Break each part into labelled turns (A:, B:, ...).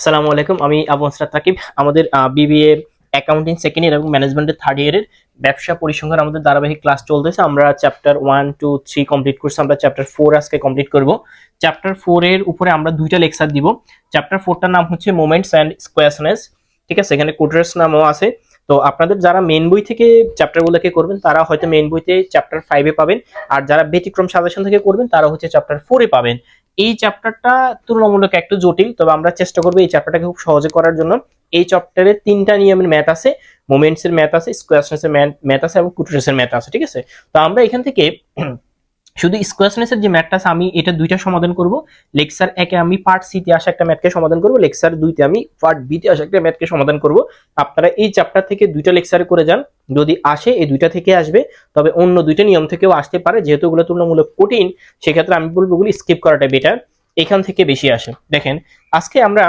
A: আসসালামু আলাইকুম, আমি আবু আসরাত রাকিব আমাদের বিবিএ অ্যাকাউন্টিং সেকেন্ড ইয়ার এবং ম্যানেজমেন্টের থার্ড ইয়ারের ব্যবসা পরিসংখ্যান আমাদের ধারাবাহিক ক্লাস চলতেছে। আমরা chapter one two three complete করছি, আমরা চ্যাপ্টার ফোর আজকে কমপ্লিট করব। চ্যাপ্টার ফোরের উপরে আমরা দুইটা লেকচার দিব। চ্যাপ্টার ফোরটার নাম হচ্ছে মোমেন্টস অ্যান্ড স্কোয়ারসনেস ঠিক আছে? এখানে কোড্রেস নামও আছে। তো আপনাদের যারা মেন বই থেকে চ্যাপ্টারগুলোকে করবেন, তারা হয়তো মেন বইতে চ্যাপ্টার ফাইভে পাবেন। আর যারা ব্যতিক্রম সাজেশন থেকে করবেন, তারা হচ্ছে চ্যাপ্টার ফোরে পাবেন। এই চ্যাপ্টারটা তুলনামূলক একটু জটিল, তবে আমরা চেষ্টা করব এই চ্যাপ্টারটাকে খুব সহজে করার জন্য। এই চ্যাপ্টারে তিনটা নিয়মের ম্যাথ আছে মোমেন্টস এর ম্যাথ আছে স্কোয়ারসের ম্যাথ আছে এবং কুটুরেসের ম্যাথ আছে, ঠিক আছে? তো আমরা এখান থেকে শুধু স্কোয়ারসনেস এর যে ম্যাথটা আছে, আমি এটা দুইটা সমাধান করব। লেকচার একে আমি পার্ট সি তে আসা একটা ম্যাথকে সমাধান করব লেকচার দুইতে আমি পার্ট বি তে আসা একটা ম্যাথকে সমাধান করব। আপনারা এই চ্যাপ্টার থেকে দুইটা লেকচার করে যান। যদি আসে, এই দুইটা থেকে আসবে। তবে অন্য দুইটা নিয়ম থেকেও আসতে পারে। যেহেতু ওগুলো তুলনামূলক কঠিন, সেক্ষেত্রে আমি বলব ওগুলো স্কিপ করাটা বেটার এখান থেকে বেশি আসে। দেখেন, আজকে আমরা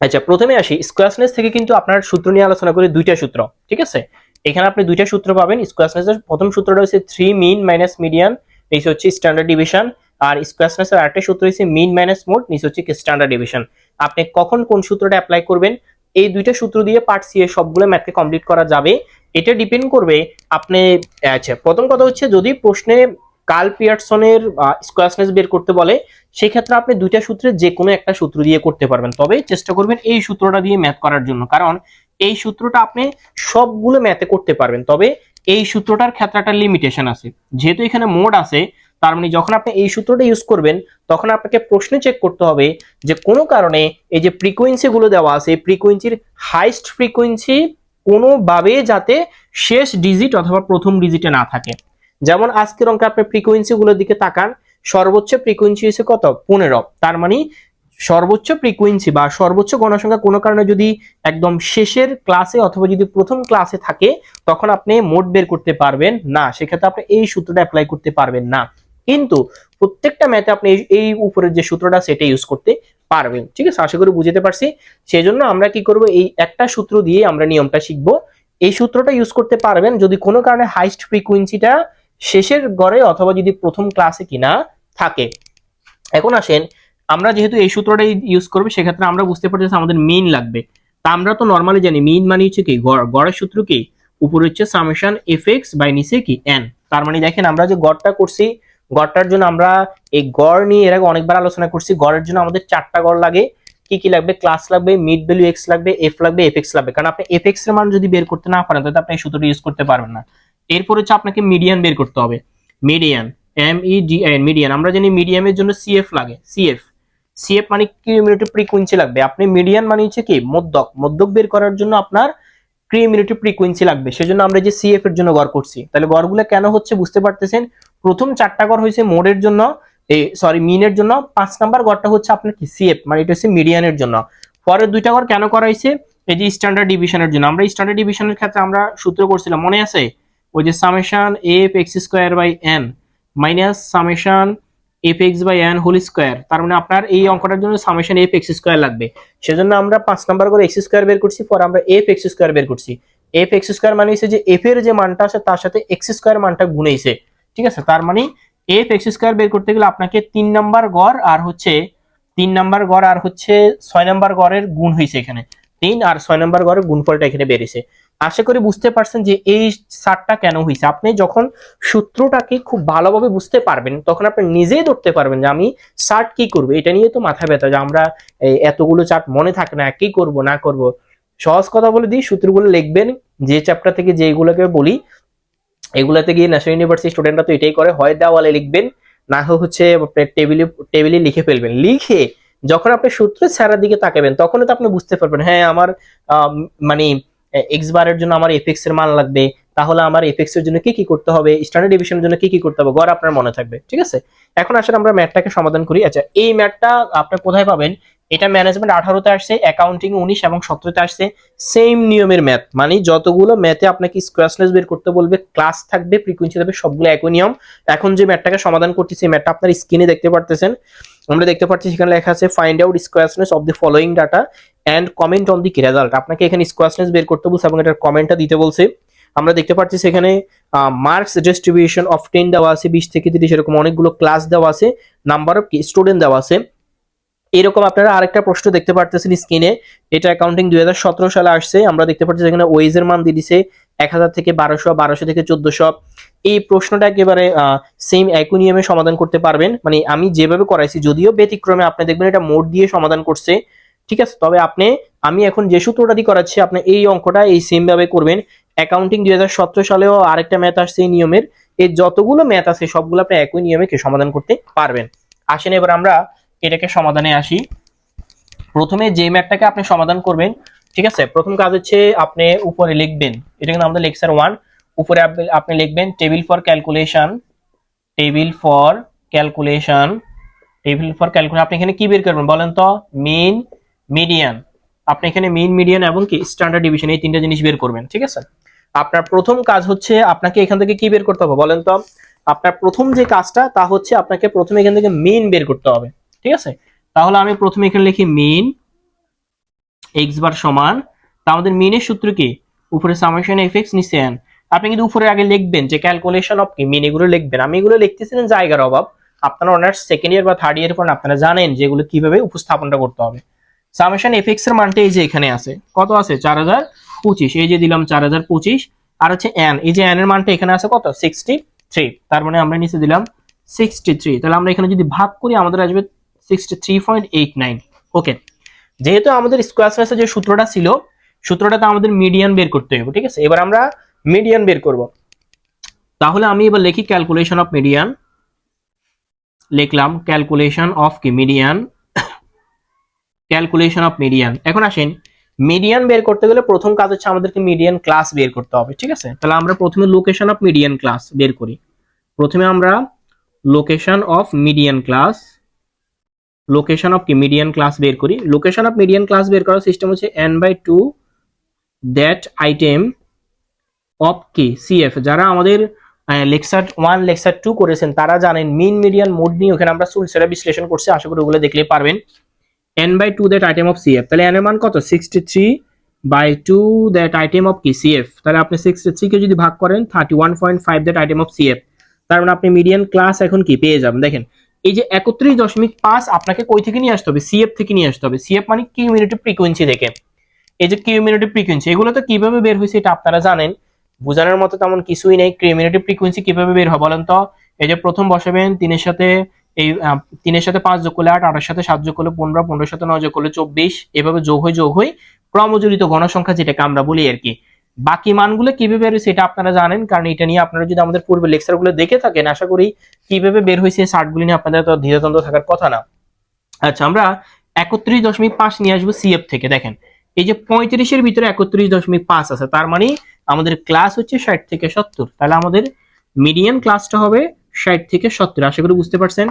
A: আচ্ছা প্রথমে আসি। স্কোয়ারসনেস থেকে কিন্তু আপনার সূত্র নিয়ে আলোচনা করি দুইটা সূত্র, ঠিক আছে? এখানে আপনি দুইটা সূত্র পাবেন। স্কোয়ারসনেস এর প্রথম সূত্রটা হচ্ছে থ্রি মিন মাইনাস মিডিয়ান নিচে হচ্ছে স্ট্যান্ডার্ড ডিভিশন আর স্কোয়ারসনেস এর আরেকটা সূত্র হচ্ছে মিন মাইনাস মোড নিচে হচ্ছে স্ট্যান্ডার্ড ডিভিশন আপনি কখন কোন সূত্রটা অ্যাপ্লাই করবেন, এই দুইটা সূত্র দিয়ে পার্ট সি এর সবগুলো ম্যাথকে কমপ্লিট করা যাবে। এটা ডিপেন্ড করবে আপনি আচ্ছা প্রথম কথা হচ্ছে যদি প্রশ্নে কার্ল পিয়ারসনের স্কোয়ারসনেস বের করতে বলে, সেক্ষেত্রে আপনি দুইটা সূত্রের যে কোনো একটা সূত্র দিয়ে করতে পারবেন। তবে চেষ্টা করবেন এই সূত্রটা দিয়ে ম্যাথ করার জন্য। কারণ এই সূত্রটা আপনি সবগুলো ম্যাথে করতে পারবেন। তবে এই সূত্রটার ক্ষেত্রে একটা লিমিটেশন আছে। যেহেতু এখানে মোড আছে, তার মানে যখন আপনি এই সূত্রটা ইউজ করবেন, তখন আপনাকে প্রশ্নে চেক করতে হবে যে কোনো কারণে এই যে ফ্রিকোয়েন্সি গুলো দেওয়া আছে ফ্রিকোয়েন্সির হাইস্ট ফ্রিকোয়েন্সি কোনোভাবে যাতে শেষ ডিজিট অথবা প্রথম ডিজিটে না থাকে। যেমন আজকের অঙ্কে আপনি ফ্রিকোয়েন্সি গুলোর দিকে তাকান, সর্বোচ্চ ফ্রিকোয়েন্সি হচ্ছে কত? পনেরো। তার মানে সর্বোচ্চ ফ্রিকুয়েন্সি বা সর্বোচ্চ গণসংখ্যা কোনো কারণে যদি একদম শেষের ক্লাসে অথবা যদি প্রথম ক্লাসে থাকে, তখন আপনি মোট বের করতে পারবেন না। সেক্ষেত্রে আপনি এই সূত্রটা অ্যাপ্লাই করতে পারবেন না। কিন্তু প্রত্যেকটা ম্যাথে আপনি এই- উপরের যে সূত্রটা সেটা ইউজ করতে পারবেন। ঠিক আছে? আশা করি বুঝতে পারছি। সেই জন্য আমরা কি করব? এই একটা সূত্র দিয়ে আমরা নিয়মটা শিখব। এই সূত্রটা ইউজ করতে পারবেন যদি কোনো কারণে হাইস্ট ফ্রিকোয়েন্সিটা শেষের গড়ে অথবা যদি প্রথম ক্লাসে কিনা থাকে। এখন আসেন আমরা যেহেতু এই সূত্রটা ইউজ করব, সেক্ষেত্রে আমরা বুঝতে পারতেছি আমাদের মিন লাগবে। তা আমরা তো নর্মালি জানি মিন মানে হচ্ছে কি? গড়, গড়ের সূত্র কি? উপরে হচ্ছে সামেশন এফ এক্স বাই নিচে কি? এন তার মানে দেখেন আমরা যে গড়টা করছি, গড়টার জন্য আমরা এই গড় নিয়ে এর আগে অনেকবার আলোচনা করছি, গড়ের জন্য আমাদের চারটা গড় লাগে। কি কি লাগবে? ক্লাস লাগবে মিড ভ্যালু এক্স লাগবে এফ লাগবে এফ এক্স লাগবে। কারণ আপনি এফ এক্সের মান যদি বের করতে না পারেন, তাহলে আপনি এই সূত্রটা ইউজ করতে পারবেন না। এরপর হচ্ছে আপনাকে মিডিয়ান বের করতে হবে। Median M E D N median আমরা জানি মিডিয়ামের জন্য সিএফ লাগে সিএফ সিএফ মানে ক্রিমিউনিটি ফ্রিকোয়েন্সি লাগবে। আপনি মিডিয়ান মানে হচ্ছে কি, মধ্যক। মধ্যক বের করার জন্য আপনার ক্রিমিউনিটি ফ্রিকোয়েন্সি লাগবে। সেজন্য আমরা যে সিএফ এর জন্য গড় করছি। তাহলে গড়গুলো কেন হচ্ছে বুঝতে পারতেছেন? প্রথম চারটা গড় হয়েছে মোডের জন্য এই সরি মিনের জন্য। পাঁচ নাম্বার গড়টা হচ্ছে আপনার কি? সিএফ মানে এটা হচ্ছে মিডিয়ানের জন্য। পরের দুইটা গড় কেন করা হয়েছে? এই যে স্ট্যান্ডার্ড ডিভিশনের জন্য। আমরা স্ট্যান্ডার্ড ডিভিশনের ক্ষেত্রে আমরা সূত্র করছিলাম, মনে আছে? ওই যে summation f x square by n minus summation f x by n whole square তার মানে আপনার এই অঙ্কটার জন্য সামেশন এফ এক্স স্কোয়ার লাগবে। সেজন্য আমরা পাঁচ নাম্বার করে এক্স স্কোয়ার বের করছি, পর আমরা এফ এক্স স্কোয়ার বের করছি। এফ এক্স স্কোয়ার মানে হচ্ছে যে এফ এর যে মানটা আছে, তার সাথে এক্স স্কোয়ার মানটা গুণেছে ঠিক আছে? তার মানে এফ এক্স স্কোয়ার বের করতে গেলে আপনাকে তিন নাম্বার গড় আর হচ্ছে, তিন নাম্বার গড় আর হচ্ছে ছয় নাম্বার গড়ের গুণ হয়েছে এখানে। তিন আর ছয় নাম্বার গড়ের গুণফলটা এখানে বেরিয়েছে। আশা করি বুঝতে পারছেন যে এই সারটা কেন হয়েছে আপনি যখন সূত্রটাকে খুব ভালোভাবে বুঝতে পারবেন, তখন আপনি নিজেই ধরতে পারবেন যে আমি চার্ট কি করব। এটা নিয়ে তো মাথা ব্যথা যে আমরা এতগুলো চার্ট মনে থাকে না, কি করব, না করব। সহজ কথা বলে দিই, সূত্রগুলো লিখবেন, যে চ্যাপ্টার থেকে যেগুলোকে বলি, এগুলাতে গিয়ে ন্যাশনাল ইউনিভার্সিটি স্টুডেন্টরা তো এটাই করে, হয় দেওয়ালে লিখবেন, না হচ্ছে টেবিলে টেবিলে লিখে ফেলবেন। লিখে যখন আপনি সূত্র ছাড়ার দিকে তাকাবেন তখন তো আপনি বুঝতে পারবেন হ্যাঁ আমার মানে এক্স বারের জন্য আমার এফএক্স এর মান লাগবে, তাহলে আমার এফএক্স এর জন্য কি কি করতে হবে স্ট্যান্ডার্ড ডিভিশনের জন্য কি কি করতে হবে, গড় আপনার মনে থাকবে, ঠিক আছে? এখন আসলে আমরা ম্যাথটাকে সমাধান করি। আচ্ছা এই ম্যাথটা আপনি কোথায় পাবেন? এটা ম্যানেজমেন্ট আঠারোতে আসছে অ্যাকাউন্টিং উনিশ এবং সতেরোতে আসছে সেম নিয়মের ম্যাথ মানে যতগুলো ম্যাথে আপনাকে স্কোয়ারসনেস বের করতে বলবে ক্লাস থাকবে ফ্রিকোয়েন্সি থাকবে, সবগুলো একই নিয়ম। এখন যে ম্যাথটাকে সমাধান করতেছি ম্যাথটা আপনার স্ক্রিনে দেখতে পারতেছেন। আমরা দেখতে পাচ্ছি সেখানে লেখা আছে find out skewness of the following data and comment on the result আপনাকে এখানে স্কোয়ারসনেস বের করতে বলছে এবং এটার কমেন্টটা দিতে বলছে। আমরা দেখতে পাচ্ছি সেখানে মার্কস ডিস্ট্রিবিউশন অফ টেন দেওয়া আছে, বিশ থেকে তিরিশ এরকম অনেকগুলো ক্লাস দেওয়া আছে নাম্বার অফ স্টুডেন্ট দেওয়া আছে। এরকম আপনারা আরেকটা প্রশ্ন দেখতে পারতেছেন স্ক্রিনে এটা অ্যাকাউন্টিং দুই হাজার সতেরো সালে আসছে। আমরা দেখতে পাচ্ছি এখানে ওয়েজের মান দিয়ে দিছে, এক হাজার থেকে বারোশো বারোশো থেকে চোদ্দশো। এই প্রশ্নটা একেবারে সেম একই নিয়মে সমাধান করতে পারবেন। মানে আমি যেভাবে করাইছি, যদিও ব্যতিক্রমে আপনি দেখবেন এটা মোড দিয়ে সমাধান করছে। ঠিক আছে? তবে আপনি, আমি এখন যে সূত্রটা দিয়ে করাচ্ছি, আপনি এই অঙ্কটা এই সেম ভাবে করবেন। অ্যাকাউন্টিং দু হাজার সতেরো সালেও আরেকটা ম্যাথ আসছে এই নিয়মের। এই যতগুলো ম্যাথ আছে, সবগুলো আপনি একই নিয়মে সমাধান করতে পারবেন। আসেন এবার আমরা এটাকে সমাধানে আসি। প্রথমে যে ম্যাথটাকে আপনি সমাধান করবেন, ঠিক আছে? প্রথম কাজ হচ্ছে আপনি উপরে লিখবেন। এটা কিন্তু আমাদের লেকচার ওয়ান উপরে আপনি লিখবেন table for calculation table for calculation table for calculation আপনি এখানে কি বের করবেন বলেন তো? Mean median. আপনি এখানে মিন মিডিয়ান এবং কি স্ট্যান্ডার্ড ডিভিশন এই তিনটা জিনিস বের করবেন, ঠিক আছে? আপনার প্রথম কাজ হচ্ছে আপনাকে এখান থেকে কি বের করতে হবে, বলেন তো? আপনার প্রথম যে কাজটা, তা হচ্ছে আপনাকে প্রথমে এখান থেকে মিন বের করতে হবে, ঠিক আছে? তাহলে আমি প্রথমে এখানে লিখি মিন এক্স বার সমান। তা আমাদের মিনের সূত্র কি? উপরে সামেশন এফ এক্স নিচে n আপনি কিন্তু উপরে আগে লিখবেন যে ক্যালকুলেশন অফ কি? মিন এগুলো লিখবেন। আমি এগুলো লিখতেছিলেন জায়গার অভাব। আপনারা অনার্স সেকেন্ড ইয়ার বা থার্ড ইয়ার পর আপনারা জানেন যে এগুলো কীভাবে উপস্থাপনটা করতে হবে। সামেশন এফ এক্সের মানটা এই যে এখানে আছে। কত আছে? চার হাজার পঁচিশ। এই যে দিলাম চার হাজার পঁচিশ। আর হচ্ছে এন এই যে এন এর মানটা এখানে আছে কত? সিক্সটি থ্রি তার মানে আমরা নিচে দিলাম সিক্সটি থ্রি তাহলে আমরা এখানে যদি ভাগ করি, আমাদের আসবে sixty three point eight nine okay যেহেতু আমাদের স্কোয়ার স্পেসে যে সূত্রটা ছিল, সূত্রটাতে আমাদের মিডিয়ান বের করতে হবে, ঠিক আছে? এবার আমরা মিডিয়ান বের করব। তাহলে আমি এবার লিখি ক্যালকুলেশন অফ মিডিয়ান লিখলাম ক্যালকুলেশন অফ কি? মিডিয়ান ক্যালকুলেশন অফ মিডিয়ান এখন আসেন মিডিয়ান বের করতে গেলে প্রথম কাজ হচ্ছে আমাদেরকে মিডিয়ান ক্লাস বের করতে হবে, ঠিক আছে? তাহলে আমরা প্রথমে লোকেশন অফ মিডিয়ান ক্লাস বের করি। প্রথমে আমরা location of median class location of কি? মিডিয়ান ক্লাস বের করি। লোকেশন অফ মিডিয়ান ক্লাস বের করার সিস্টেম হচ্ছে N by two that item of কি সিএফ যারা আমাদের লেকচার ওয়ান লেকচার টু করেছেন, তারা জানেন মিন মিডিয়ান মোড নিয়ে ওখানে আমরা সুলসেরা বিশ্লেষণ করছি। আশা করি ওগুলো দেখলে পারবেন। N by two that item of CF তাহলে এন এর মান কত? Sixty three by two that item of কি তাহলে আপনি সিক্সটি থ্রিকে যদি ভাগ করেন thirty one point five that item of তার মানে আপনি মিডিয়ান ক্লাস এখন কি? পেয়ে যাবেন। দেখেন, এই যে একত্রিশ দশমিক পাঁচ আপনাকে কই থেকে নিয়ে আসতে হবে? সিএফ থেকে নিয়ে আসতে হবে। সিএফ মানে কিউমিউনিটি ফ্রিকোয়েন্সি থেকে এই যে কিউমিউনিটি ফ্রিকোয়েন্সি এগুলো তো কীভাবে বের হয়েছে এটা আপনারা জানেন। বোঝানোর মতো তেমন কিছুই নেই। কিউমিউনিটি ফ্রিকোয়েন্সি কীভাবে বের হয় বলেন তো? এই যে প্রথম বসাবেন, তিনের সাথে এই তিনের সাথে পাঁচ যোগ করলে আট, আটের সাথে সাত যোগ করলে পনেরো পনেরোর সাথে নয় যোগ করলে চব্বিশ। এভাবে যোগ হয়ে যোগ হয়ে ক্রমজড়িত গণসংখ্যা যেটাকে আমরা বলি আর কি। বাকি মানগুলো কীভাবে বের হয়েছে এটা আপনারা জানেন, কারণ এটা নিয়ে আপনারা যদি আমাদের পূর্বে লেকচারগুলো দেখে থাকেন, আশা করি কীভাবে বের হয়েছে চার্টগুলি নিয়ে আপনাদের তো ধীরতন্ত্র থাকার কথা না। আচ্ছা আমরা একত্রিশ দশমিক পাঁচ নিয়ে আসব সিএফ থেকে, দেখেন। এই যে পঁয়ত্রিশের ভিতরে একত্রিশ দশমিক পাঁচ আছে, তার মানে আমাদের ক্লাস হচ্ছে ষাট থেকে সত্তর। তাহলে আমাদের মিডিয়ান ক্লাসটা হবে ষাট থেকে সত্তর, আশা করি বুঝতে পারছেন।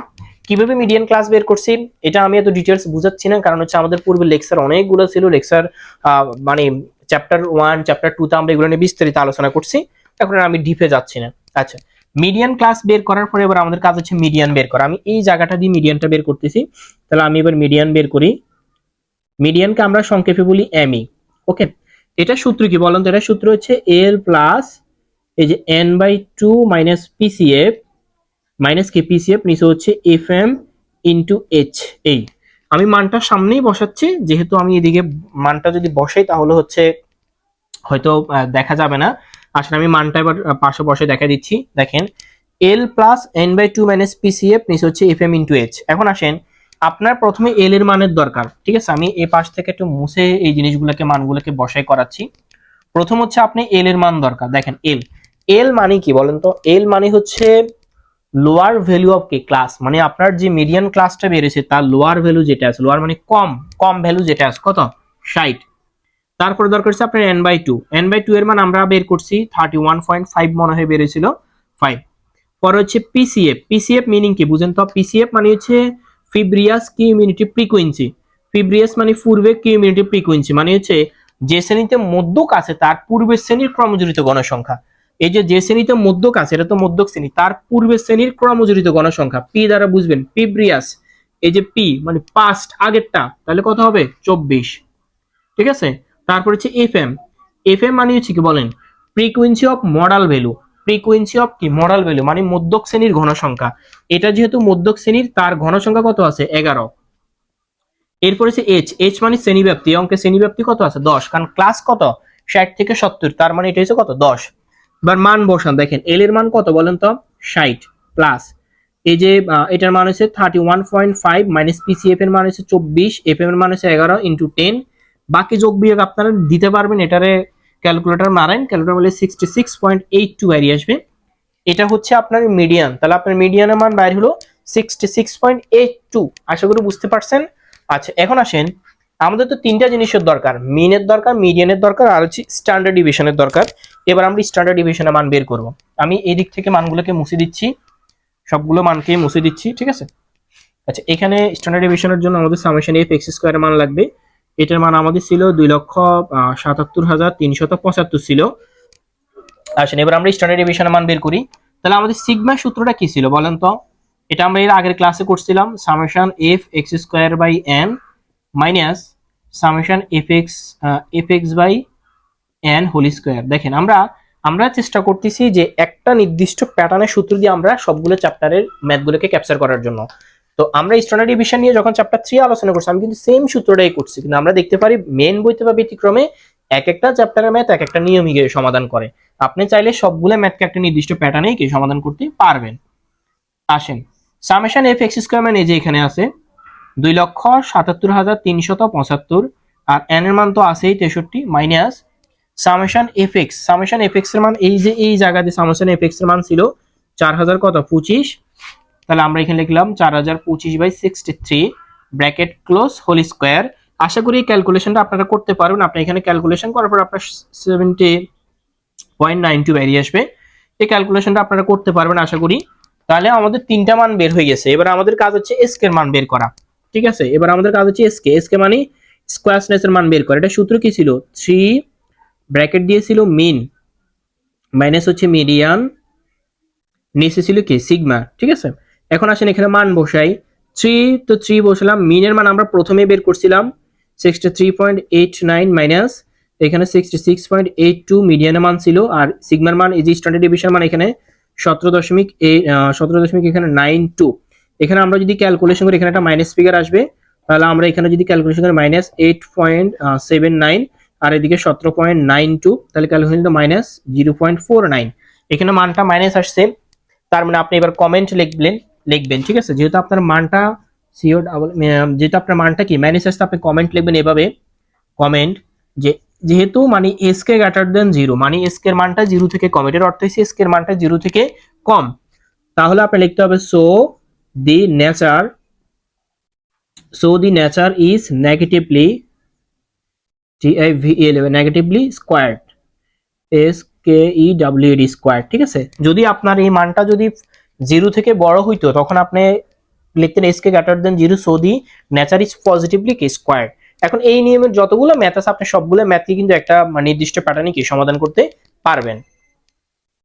A: কীভাবে মিডিয়ান ক্লাস বের করছি, এটা আমি এত ডিটেলস বুঝাচ্ছি না, কারণ হচ্ছে আমাদের পূর্বে লেকচার অনেকগুলো ছিল লেকচার মানে চ্যাপ্টার ওয়ান চ্যাপ্টার টু তে আমরা এগুলো নিয়ে বিস্তারিত আলোচনা করছি, এখন আমি ডিপে যাচ্ছি না। আচ্ছা মিডিয়ান ক্লাস বের করার পরে এবার আমাদের কাজ হচ্ছে মিডিয়ান বের করা। আমি এই জায়গাটা দিয়ে মিডিয়ানটা বের করতেছি, তাহলে আমি এবার মিডিয়ান বের করি। মিডিয়ানকে আমরা সংক্ষেপে বলি এমই ওকে এটা সূত্র কি বলেন তো? এটা সূত্র হচ্ছে এল প্লাস এই যে N by two minus PCF minus K PCF নিচে হচ্ছে এফ এম ইন্টু এইচ এই। আমি মানটা সামনেই বসাচ্ছি, যেহেতু আমি এদিকে মানটা যদি বসাই তাহলে হচ্ছে হয়তো দেখা যাবে না। আসলে আমি মানটা এবার পাশে বসে দেখা দিচ্ছি। দেখেন L plus N by two minus PCF নিচে হচ্ছে এফ এম ইন্টু এইচ এখন আসেন, আপনার প্রথমে এল এর মানের দরকার, ঠিক আছে? আমি এই পাশ থেকে একটু মুছে এই জিনিসগুলোকে, মানগুলোকে বসাই করাচ্ছি। প্রথম হচ্ছে আপনি এল এর মান দরকার। দেখেন এল এল মানে কি বলেন তো? এল মানে হচ্ছে লোয়ার ভ্যালু অফ কি ক্লাস মানে আপনার যে মিডিয়ান ক্লাসটা বেড়েছে, তার লোয়ার ভ্যালু যেটা আছে লোয়ার মানে কম কম ভ্যালু যেটা আছে, কত? ষাট। তারপরে দরকার হচ্ছে আপনার N by two N by two এর মান আমরা বের করছি থার্টি ওয়ান পয়েন্ট ফাইভ মনে হয় বেড়েছিল ফাইভ পরে হচ্ছে পিসিএফ পিসিএফ মিনিং কি? বুঝেন তো পিসিএফ মানে হচ্ছে ফিব্রিয়াস কিউমিউনিটি ফ্রিকোয়েন্সি ফিব্রিয়াস মানে পূর্বে কিউমিউনিটি ফ্রিকোয়েন্সি মানে হচ্ছে যে শ্রেণীতে মধ্যক আছে, তার পূর্বের শ্রেণির ক্রমজড়িত গণসংখ্যা এই যে যে শ্রেণীতে মধ্যক আছে, এটা তো মধ্যক শ্রেণি, তার পূর্বের শ্রেণির ক্রমজড়িত গণসংখ্যা। পি দ্বারা বুঝবেন পিব্রিয়াস এই যে পি মানে পাস্ট আগেরটা, তাহলে কত হবে? চব্বিশ। ঠিক আছে? তারপর হচ্ছে এফ এম এফ এম মানে হচ্ছে কি বলেন? Frequency of modal value frequency of কি? মডাল ভ্যালু মানে মধ্যক শ্রেণির ঘনসংখ্যা। এটা যেহেতু মধ্যক শ্রেণির, তার ঘনসংখ্যা কত আছে? এগারো। এরপর হচ্ছে এইচ এইচ মানে শ্রেণীব্যাপ্তি, এই অঙ্কের শ্রেণীব্যাপ্তি কত আছে? দশ। কারণ ক্লাস কত? ষাট থেকে সত্তর, তার মানে এটা হচ্ছে কত? দশ। এবার মান বসান, দেখেন এল এর মান কত বলেন তো? ষাট প্লাস এই যে এটার মান হচ্ছে thirty one point five minus PCF এর মান হচ্ছে চব্বিশ এফ এর মান হচ্ছে এগারো ইন্টু টেন বাকি যোগ বিয়োগ আপনারা দিতে পারবেন, এটারে ক্যালকুলেটর মারেন ক্যালকুলেটর বলে sixty six point eight two বেরিয়ে আসবে। এটা হচ্ছে আপনার মিডিয়ান তাহলে আপনার মিডিয়ানের মান বাইর হলো sixty six point eight two আশা করি বুঝতে পারছেন? আচ্ছা এখন আসেন আমাদের তো তিনটা জিনিসের দরকার মিনের দরকার মিডিয়ানের দরকার, আর হচ্ছে স্ট্যান্ডার্ড ডিভিশনের দরকার। এবার আমরা স্ট্যান্ডার্ড ডিভিশনের মান বের করব। আমি এই দিক থেকে মানগুলোকে মুছে দিচ্ছি, সবগুলো মানকে মুছে দিচ্ছি, ঠিক আছে? আচ্ছা এখানে স্ট্যান্ডার্ড ডিভিশনের জন্য আমাদের সামেশন এফ এক্স স্কোয়ারের মান লাগবে। এটার মান আমাদের ছিল দুই লক্ষ সাতাত্তর হাজার তিনশত পঁচাত্তর ছিল। আসেন, এবার আমরা স্ট্যান্ডার্ড ডিভিশনের মান বের করি। তাহলে আমাদের সিগমা সূত্রটা কি ছিল বলেন তো? এটা আমরা এর আগের ক্লাসে করছিলাম summation F X square by N minus summation F X F X by N whole square দেখেন, আমরা আমরা চেষ্টা করতেছি যে একটা নির্দিষ্ট প্যাটার্নের সূত্র দিয়ে আমরা সবগুলো চ্যাপ্টারের ম্যাথগুলোকে ক্যাপচার করার জন্য। তো আমরা স্ট্যান্ডার্ড ডিভিশন নিয়ে যখন চ্যাপ্টার থ্রি আলোচনা করছি, আমি কিন্তু সেম সূত্রটাই করছি, কিন্তু আমরা দেখতে পারি মেন বইতে বা ব্যতিক্রমে এক একটা চ্যাপ্টারের ম্যাথ এক একটা নিয়মিকে সমাধান করে। আপনি চাইলে সবগুলো ম্যাথকে একটা নির্দিষ্ট প্যাটার্নেই কি সমাধান করতে পারবেন। আসেন সামেশন এফ এক্স স্কোয়ার মানে যে এখানে আছে দুই লক্ষ সাতাত্তর হাজার তিনশত পঁচাত্তর। আর এন এর মান তো আছেই তেষট্টি minus summation F X summation F এক্সের মান এই যে এই জায়গাতে সামেশন এফ এক্সের মান ছিল চার হাজার কত? পঁচিশ। তাহলে আমরা এখানে লিখলাম চার হাজার পঁচিশ by sixty three bracket close whole square আশা করি এই ক্যালকুলেশনটা আপনারা করতে পারবেন। আপনি এখানে ক্যালকুলেশন করার পর আপনার সেভেন্টি পয়েন্ট নাইন টু বেরিয়ে আসবে। এই ক্যালকুলেশনটা আপনারা করতে পারবেন আশা করি। তাহলে আমাদের তিনটা মান বের হয়ে গেছে। এবার আমাদের কাজ হচ্ছে এসকে এর মান বের করা। ঠিক আছে? এবার আমাদের কাজ হচ্ছে এসকে এসকে মানে স্কোয়ারনেস এর মান বের করা। এটা সূত্র কি ছিল? থ্রি ব্র্যাকেট দিয়েছিল মিন মাইনাস হচ্ছে মিডিয়ান নিচে ছিল কি? সিগমা ঠিক আছে? এখন আসেন এখানে মান বসাই। থ্রি তো থ্রি বসালাম। মিনের মান আমরা প্রথমে বের করছিলাম। Sixty three point eight nine minus এখানে sixty six point eight two মিডিয়ানের মান ছিল। আর সিগমার মান যে স্ট্যান্ডার্ড ডিভিশন মান এখানে সতেরো দশমিক সতেরো দশমিক এখানে নাইন টু এখানে আমরা যদি ক্যালকুলেশন করি, এখানে একটা মাইনাস ফিগার আসবে, তাহলে আমরা এখানে যদি ক্যালকুলেশন করি minus eight point seven nine আর এদিকে সতেরো পয়েন্ট নাইন টু তাহলে calculation minus zero point four nine এখানে মানটা মাইনাস আসছে, তার মানে আপনি এবার কমেন্ট লিখবেন লিখবেন, ঠিক আছে? যেহেতু আপনার মানটা সিও ডাবল যেহেতু আপনার মানটা কি মাইনাস আসছে, আপনি কমেন্ট লিখবেন এভাবে। কমেন্ট যে, যেহেতু মানে S K greater than zero মানে এস কে এর মানটা জিরো থেকে কম, এটার অর্থ হচ্ছে এস কে এর মানটা জিরো থেকে কম। তাহলে আপনি লিখতে হবে so the nature so the nature is negatively T I V L negatively skewed S K E W D square ঠিক আছে? যদি আপনার এই মানটা যদি জিরো থেকে বড় হইতো, তখন আপনি লিখতেন S K greater than zero so the nature is positively K square এখন এই নিয়মের যতগুলো ম্যাথ আছে, আপনি সবগুলো ম্যাথকে কিন্তু একটা নির্দিষ্ট প্যাটার্নে কি সমাধান করতে পারবেন।